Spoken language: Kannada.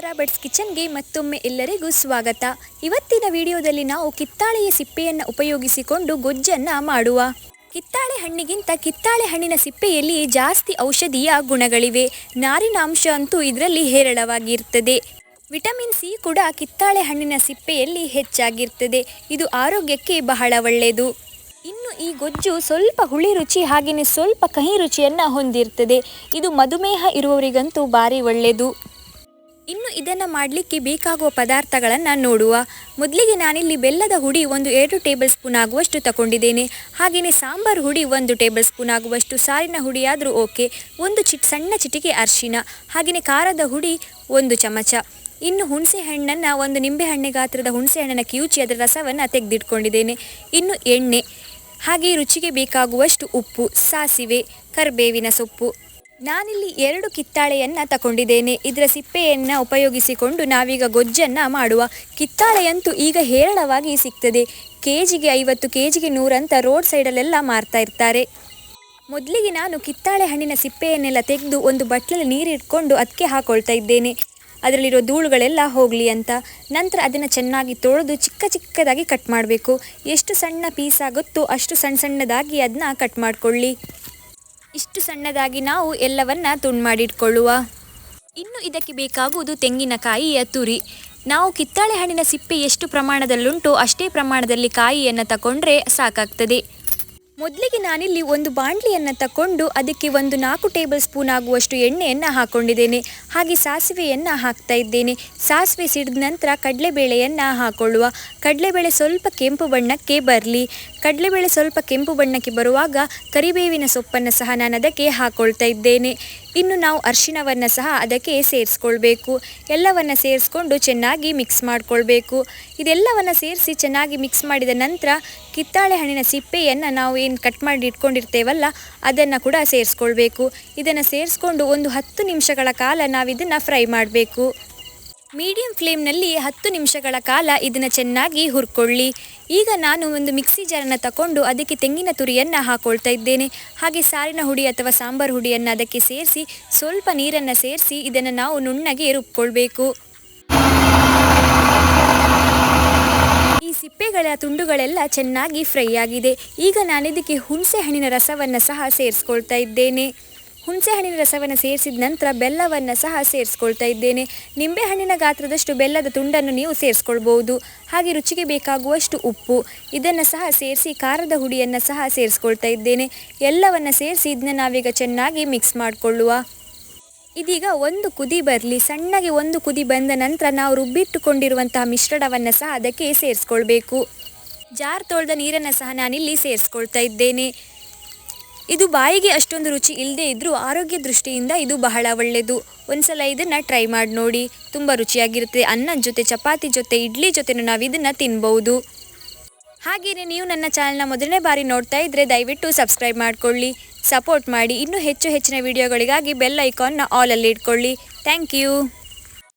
ನಮಸ್ಕಾರ ಬಟ್ಸ್ ಕಿಚನ್ಗೆ ಮತ್ತೊಮ್ಮೆ ಎಲ್ಲರಿಗೂ ಸ್ವಾಗತ. ಇವತ್ತಿನ ವಿಡಿಯೋದಲ್ಲಿ ನಾವು ಕಿತ್ತಾಳೆಯ ಸಿಪ್ಪೆಯನ್ನು ಉಪಯೋಗಿಸಿಕೊಂಡು ಗೊಜ್ಜನ್ನ ಮಾಡುವ. ಕಿತ್ತಾಳೆ ಹಣ್ಣಿಗಿಂತ ಕಿತ್ತಾಳೆ ಹಣ್ಣಿನ ಸಿಪ್ಪೆಯಲ್ಲಿ ಜಾಸ್ತಿ ಔಷಧೀಯ ಗುಣಗಳಿವೆ. ನಾರಿನ ಅಂಶ ಅಂತೂ ಇದರಲ್ಲಿ ಹೇರಳವಾಗಿರ್ತದೆ. ವಿಟಮಿನ್ ಸಿ ಕೂಡ ಕಿತ್ತಾಳೆ ಹಣ್ಣಿನ ಸಿಪ್ಪೆಯಲ್ಲಿ ಹೆಚ್ಚಾಗಿರ್ತದೆ. ಇದು ಆರೋಗ್ಯಕ್ಕೆ ಬಹಳ ಒಳ್ಳೆಯದು. ಇನ್ನು ಈ ಗೊಜ್ಜು ಸ್ವಲ್ಪ ಹುಳಿ ರುಚಿ ಹಾಗೆಯೇ ಸ್ವಲ್ಪ ಕಹಿ ರುಚಿಯನ್ನು ಹೊಂದಿರ್ತದೆ. ಇದು ಮಧುಮೇಹ ಇರುವವರಿಗಂತೂ ಭಾರಿ ಒಳ್ಳೆಯದು. ಇನ್ನು ಇದನ್ನು ಮಾಡಲಿಕ್ಕೆ ಬೇಕಾಗುವ ಪದಾರ್ಥಗಳನ್ನು ನೋಡುವ. ಮೊದಲಿಗೆ ನಾನಿಲ್ಲಿ ಬೆಲ್ಲದ ಹುಡಿ ಒಂದು ಎರಡು ಟೇಬಲ್ ಸ್ಪೂನ್ ಆಗುವಷ್ಟು ತಗೊಂಡಿದ್ದೇನೆ ಹಾಗೆಯೇ ಸಾಂಬಾರು ಹುಡಿ ಒಂದು ಟೇಬಲ್ ಸ್ಪೂನ್ ಆಗುವಷ್ಟು ಸಾರಿನ ಹುಡಿಯಾದರೂ ಓಕೆ. ಒಂದು ಚಿಟ್ ಸಣ್ಣ ಚಿಟಿಕೆ ಅರಿಶಿನ ಹಾಗೆಯೇ ಖಾರದ ಹುಡಿ ಒಂದು ಚಮಚ. ಇನ್ನು ಹುಣಸೆ ಹಣ್ಣನ್ನು ಒಂದು ನಿಂಬೆ ಹಣ್ಣೆ ಗಾತ್ರದ ಹುಣಸೆ ಹಣ್ಣನ್ನು ಕಿವುಚಿ ಅದರ ರಸವನ್ನು ತೆಗೆದಿಟ್ಕೊಂಡಿದ್ದೇನೆ. ಇನ್ನು ಎಣ್ಣೆ ಹಾಗೆಯೇ ರುಚಿಗೆ ಬೇಕಾಗುವಷ್ಟು ಉಪ್ಪು, ಸಾಸಿವೆ, ಕರಿಬೇವಿನ ಸೊಪ್ಪು. ನಾನಿಲ್ಲಿ ಎರಡು ಕಿತ್ತಾಳೆಯನ್ನು ತಗೊಂಡಿದ್ದೇನೆ ಇದರ ಸಿಪ್ಪೆಯನ್ನು ಉಪಯೋಗಿಸಿಕೊಂಡು ನಾವೀಗ ಗೊಜ್ಜನ್ನು ಮಾಡುವ. ಕಿತ್ತಾಳೆಯಂತೂ ಈಗ ಹೇರಳವಾಗಿ ಸಿಗ್ತದೆ. ಕೆ ಜಿಗೆ ಐವತ್ತು ಕೆ ಜಿಗೆ ನೂರಂತ ರೋಡ್ ಸೈಡಲ್ಲೆಲ್ಲ ಮಾರ್ತಾ ಇರ್ತಾರೆ. ಮೊದಲಿಗೆ ನಾನು ಕಿತ್ತಾಳೆ ಹಣ್ಣಿನ ಸಿಪ್ಪೆಯನ್ನೆಲ್ಲ ತೆಗೆದು ಒಂದು ಬಟ್ಲಲ್ಲಿ ನೀರಿಟ್ಕೊಂಡು ಅದಕ್ಕೆ ಹಾಕೊಳ್ತಾ ಇದ್ದೇನೆ. ಅದರಲ್ಲಿರೋ ಧೂಳುಗಳೆಲ್ಲ ಹೋಗಲಿ ಅಂತ. ನಂತರ ಅದನ್ನು ಚೆನ್ನಾಗಿ ತೊಳೆದು ಚಿಕ್ಕ ಚಿಕ್ಕದಾಗಿ ಕಟ್ ಮಾಡಬೇಕು. ಎಷ್ಟು ಸಣ್ಣ ಪೀಸ್ ಆಗುತ್ತೋ ಅಷ್ಟು ಸಣ್ಣ ಸಣ್ಣದಾಗಿ ಅದನ್ನ ಕಟ್ ಮಾಡಿಕೊಳ್ಳಿ. ಇಷ್ಟು ಸಣ್ಣದಾಗಿ ನಾವು ಎಲ್ಲವನ್ನ ತುಂಡು ಮಾಡಿಟ್ಕೊಳ್ಳುವ ಇನ್ನು ಇದಕ್ಕೆ ಬೇಕಾಗುವುದು ತೆಂಗಿನಕಾಯಿಯ ತುರಿ. ನಾವು ಕಿತ್ತಾಳೆ ಹಣ್ಣಿನ ಸಿಪ್ಪೆ ಎಷ್ಟು ಪ್ರಮಾಣದಲ್ಲುಂಟು ಅಷ್ಟೇ ಪ್ರಮಾಣದಲ್ಲಿ ಕಾಯಿಯನ್ನು ತಗೊಂಡ್ರೆ ಸಾಕಾಗ್ತದೆ. ಮೊದಲಿಗೆ ನಾನಿಲ್ಲಿ ಒಂದು ಬಾಣಲಿಯನ್ನು ತಕೊಂಡು ಅದಕ್ಕೆ ಒಂದು ನಾಲ್ಕು ಟೇಬಲ್ ಸ್ಪೂನ್ ಆಗುವಷ್ಟು ಎಣ್ಣೆಯನ್ನು ಹಾಕೊಂಡಿದ್ದೇನೆ. ಹಾಗೆ ಸಾಸಿವೆಯನ್ನು ಹಾಕ್ತಾ ಇದ್ದೇನೆ. ಸಾಸಿವೆ ಸಿಡಿದ ನಂತರ ಕಡಲೆಬೇಳೆಯನ್ನು ಹಾಕೊಳ್ಳುವ. ಕಡಲೆಬೇಳೆ ಸ್ವಲ್ಪ ಕೆಂಪು ಬಣ್ಣಕ್ಕೆ ಬರಲಿ. ಕಡಲೆಬೇಳೆ ಸ್ವಲ್ಪ ಕೆಂಪು ಬಣ್ಣಕ್ಕೆ ಬರುವಾಗ ಕರಿಬೇವಿನ ಸೊಪ್ಪನ್ನು ಸಹ ನಾನು ಅದಕ್ಕೆ ಹಾಕೊಳ್ತಾ ಇದ್ದೇನೆ. ಇನ್ನು ನಾವು ಅರಿಶಿಣವನ್ನು ಸಹ ಅದಕ್ಕೆ ಸೇರಿಸ್ಕೊಳ್ಬೇಕು. ಎಲ್ಲವನ್ನು ಸೇರಿಸ್ಕೊಂಡು ಚೆನ್ನಾಗಿ ಮಿಕ್ಸ್ ಮಾಡಿಕೊಳ್ಬೇಕು. ಇದೆಲ್ಲವನ್ನು ಸೇರಿಸಿ ಚೆನ್ನಾಗಿ ಮಿಕ್ಸ್ ಮಾಡಿದ ನಂತರ ಕಿತ್ತಾಳೆ ಹಣ್ಣಿನ ಸಿಪ್ಪೆಯನ್ನು ನಾವು ಏನು ಕಟ್ ಮಾಡಿ ಇಟ್ಕೊಂಡಿರ್ತೇವಲ್ಲ, ಅದನ್ನು ಕೂಡ ಸೇರಿಸ್ಕೊಳ್ಬೇಕು. ಇದನ್ನು ಸೇರಿಸ್ಕೊಂಡು ಒಂದು ಹತ್ತು ನಿಮಿಷಗಳ ಕಾಲ ನಾವು ಇದನ್ನು ಫ್ರೈ ಮಾಡಬೇಕು. ಮೀಡಿಯಂ ಫ್ಲೇಮ್ನಲ್ಲಿ ಹತ್ತು ನಿಮಿಷಗಳ ಕಾಲ ಇದನ್ನು ಚೆನ್ನಾಗಿ ಹುರ್ಕೊಳ್ಳಿ. ಈಗ ನಾನು ಒಂದು ಮಿಕ್ಸಿ ಜಾರನ್ನು ತಗೊಂಡು ಅದಕ್ಕೆ ತೆಂಗಿನ ತುರಿಯನ್ನು ಹಾಕೊಳ್ತಾ ಇದ್ದೇನೆ. ಹಾಗೆ ಸಾರಿನ ಹುಡಿ ಅಥವಾ ಸಾಂಬಾರು ಹುಡಿಯನ್ನು ಅದಕ್ಕೆ ಸೇರಿಸಿ ಸ್ವಲ್ಪ ನೀರನ್ನು ಸೇರಿಸಿ ಇದನ್ನು ನಾವು ನುಣ್ಣಗೆ ರುಬ್ಕೊಳ್ಬೇಕು. ಈ ಸಿಪ್ಪೆಗಳ ತುಂಡುಗಳೆಲ್ಲ ಚೆನ್ನಾಗಿ ಫ್ರೈ ಆಗಿದೆ. ಈಗ ನಾನು ಇದಕ್ಕೆ ಹುಣಸೆ ಹಣ್ಣಿನ ರಸವನ್ನು ಸಹ ಸೇರಿಸ್ಕೊಳ್ತಾ ಇದ್ದೇನೆ. ಹುಣಸೆ ಹಣ್ಣಿನ ರಸವನ್ನು ಸೇರಿಸಿದ ನಂತರ ಬೆಲ್ಲವನ್ನು ಸಹ ಸೇರಿಸ್ಕೊಳ್ತಾ ಇದ್ದೇನೆ. ನಿಂಬೆ ಹಣ್ಣಿನ ಗಾತ್ರದಷ್ಟು ಬೆಲ್ಲದ ತುಂಡನ್ನು ನೀವು ಸೇರಿಸ್ಕೊಳ್ಬೋದು ಹಾಗೆ ರುಚಿಗೆ ಬೇಕಾಗುವಷ್ಟು ಉಪ್ಪು. ಇದನ್ನು ಸಹ ಸೇರಿಸಿ ಖಾರದ ಹುಡಿಯನ್ನು ಸಹ ಸೇರಿಸ್ಕೊಳ್ತಾ ಇದ್ದೇನೆ. ಎಲ್ಲವನ್ನು ಸೇರಿಸಿ ಇದನ್ನ ನಾವೀಗ ಚೆನ್ನಾಗಿ ಮಿಕ್ಸ್ ಮಾಡಿಕೊಳ್ಳುವ. ಇದೀಗ ಒಂದು ಕುದಿ ಬರಲಿ. ಸಣ್ಣಗೆ ಒಂದು ಕುದಿ ಬಂದ ನಂತರ ನಾವು ರುಬ್ಬಿಟ್ಟುಕೊಂಡಿರುವಂತಹ ಮಿಶ್ರಣವನ್ನು ಸಹ ಅದಕ್ಕೆ ಸೇರಿಸ್ಕೊಳ್ಬೇಕು. ಜಾರ್ ತೊಳೆದ ನೀರನ್ನು ಸಹ ನಾನಿಲ್ಲಿ ಸೇರಿಸ್ಕೊಳ್ತಾ ಇದ್ದೇನೆ. ಇದು ಬಾಯಿಗೆ ಅಷ್ಟೊಂದು ರುಚಿ ಇಲ್ಲದೆ ಇದ್ದರೂ ಆರೋಗ್ಯ ದೃಷ್ಟಿಯಿಂದ ಇದು ಬಹಳ ಒಳ್ಳೆಯದು. ಒಂದ್ಸಲ ಇದನ್ನು ಟ್ರೈ ಮಾಡಿ ನೋಡಿ. ತುಂಬ ರುಚಿಯಾಗಿರುತ್ತೆ. ಅನ್ನದ ಜೊತೆ, ಚಪಾತಿ ಜೊತೆ, ಇಡ್ಲಿ ಜೊತೆನೂ ನಾವು ಇದನ್ನು ತಿನ್ಬೋದು. ಹಾಗೆಯೇ ನೀವು ನನ್ನ ಚಾನಲ್ನ ಮೊದಲನೇ ಬಾರಿ ನೋಡ್ತಾ ಇದ್ದರೆ ದಯವಿಟ್ಟು ಸಬ್ಸ್ಕ್ರೈಬ್ ಮಾಡಿಕೊಳ್ಳಿ. ಸಪೋರ್ಟ್ ಮಾಡಿ. ಇನ್ನೂ ಹೆಚ್ಚು ಹೆಚ್ಚಿನ ವಿಡಿಯೋಗಳಿಗಾಗಿ ಬೆಲ್ ಐಕಾನ್ನ ಆಲಲ್ಲಿ ಇಟ್ಕೊಳ್ಳಿ. Thank you